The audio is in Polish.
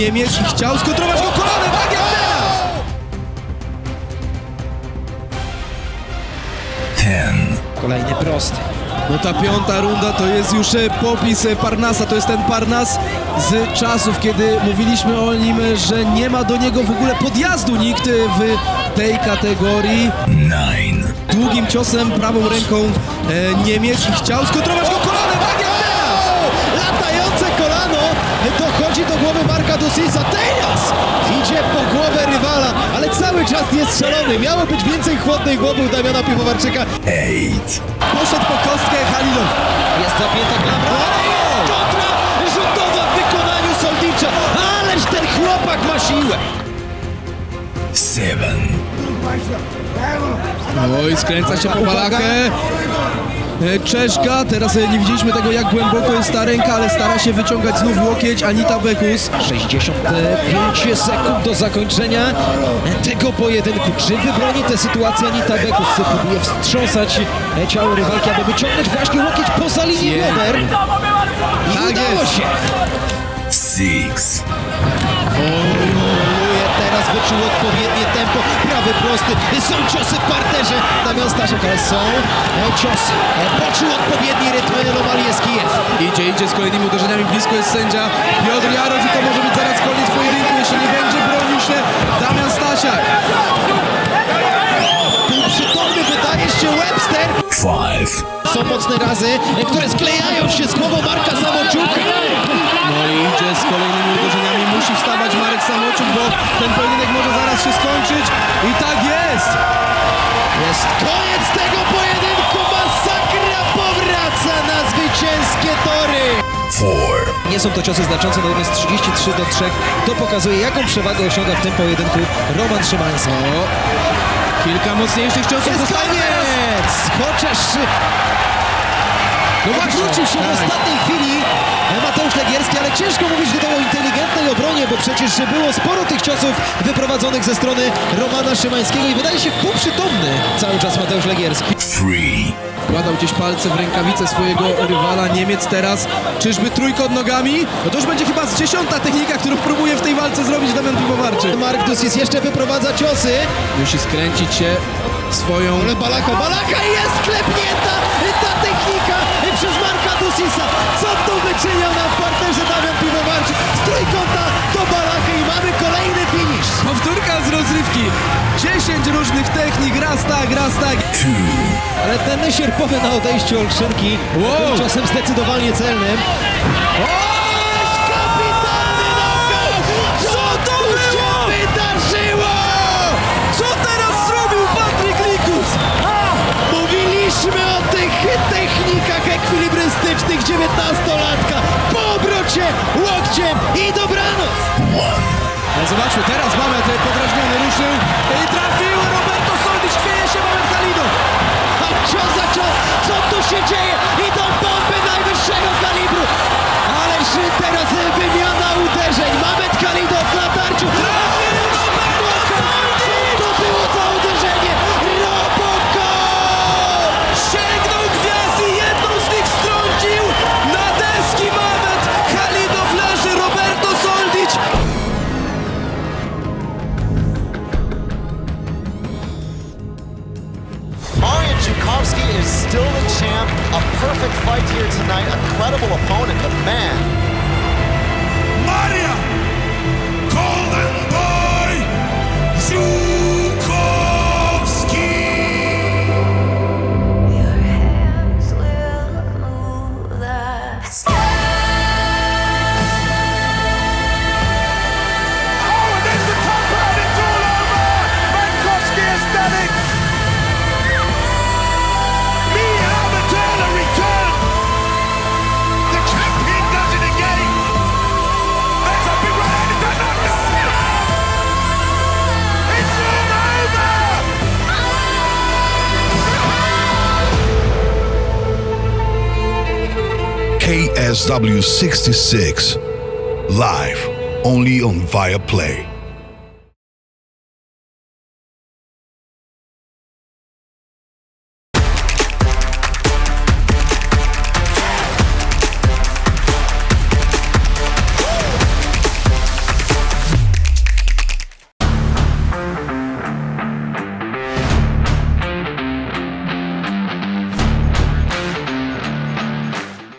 Niemiec i chciał skontrować go kolanem, tak jak teraz! Kolejny prosty. No ta piąta runda to jest już e, popis e, Parnasa, to jest ten Parnas z czasów, kiedy mówiliśmy o nim, że nie ma do niego w ogóle podjazdu nikt e, w tej kategorii. Długim ciosem prawą ręką e, Niemiec i chciał skontrować go kolanem, Dusisa. Teraz idzie po głowę rywala, ale cały czas jest szalony. Miało być więcej chłodnej głowy u Damiana Piwowarczyka. Poszedł po kostkę Halilow. Jest zapięta klamra. Kontra rzutowa w wykonaniu Soldicza. Ależ ten chłopak ma siłę. Oj, skręca się po balachę. E, Czeszka, teraz e, nie widzieliśmy tego jak głęboko jest ta ręka, ale stara się wyciągać znów łokieć Anita Bekus. 65 sekund do zakończenia tego pojedynku. Czy wybroni tę sytuację Anita Bekus? Próbuje wstrząsać ciało rywalki, aby wyciągnąć właśnie łokieć poza linię bioder. I Tak udało jest. się. Teraz wyczuł odpowiednie tempo. Prawy prosty. Są ciosy w parterze. Damian Staszek, ale są e, ciosy. E, Poczuł odpowiedni rytm Lomal jest Kijew. Idzie, idzie z kolejnymi uderzeniami, blisko jest sędzia Piotr Jarosz i to może być zaraz koniec pojedynku, jeśli nie będzie bronił się Damian Stasiak. Półprzytomny wydaje się Webster. Są mocne razy, e, które sklejają się z głową Marka Samoczuka. No i idzie z kolejnymi uderzeniami, musi wstawać Marek Samoczuk, bo ten pojedynek może zaraz się skończyć i tak jest! Jest koniec tego pojedynku. Masakra powraca na zwycięskie tory. Nie są to ciosy znaczące, natomiast 33 do 3 to pokazuje, jaką przewagę osiąga w tym pojedynku Roman Szymański. O, kilka mocniejszych ciosów Jest koniec! Chociaż No właśnie, wrócił się w tak. ostatniej chwili Mateusz Legierski, ale ciężko przecież było sporo tych ciosów wyprowadzonych ze strony Romana Szymańskiego i wydaje się półprzytomny cały czas Mateusz Legierski. Wkładał gdzieś palce w rękawice swojego rywala Niemiec teraz. Czyżby trójkąt nogami? No to już będzie chyba z dziesiąta technika, którą próbuje w tej walce zrobić Damian Piwowarczyk. Mark Dusis jeszcze wyprowadza ciosy, Musi skręcić się swoją... ale Balako, Balaka jest klepnięta ta technika przez Marka Dusisa. Co tu wyczyniał na parterze tak, raz tak. Ale ten sierpowy na odejściu Olszynki Wow. był ciosem zdecydowanie celnym. Ależ kapitalny knockout! Co to się wydarzyło? Co teraz zrobił Patryk Likus? Mówiliśmy o tych technikach ekwilibrystycznych 19-latka. Po obrocie łokciem i dobranoc! Ale zobaczmy, teraz Mamet e, podrażniony ruszył i trafił Chukovsky is still the champ. A perfect fight here tonight. A credible opponent, but man, KSW 66. Live only on Viaplay.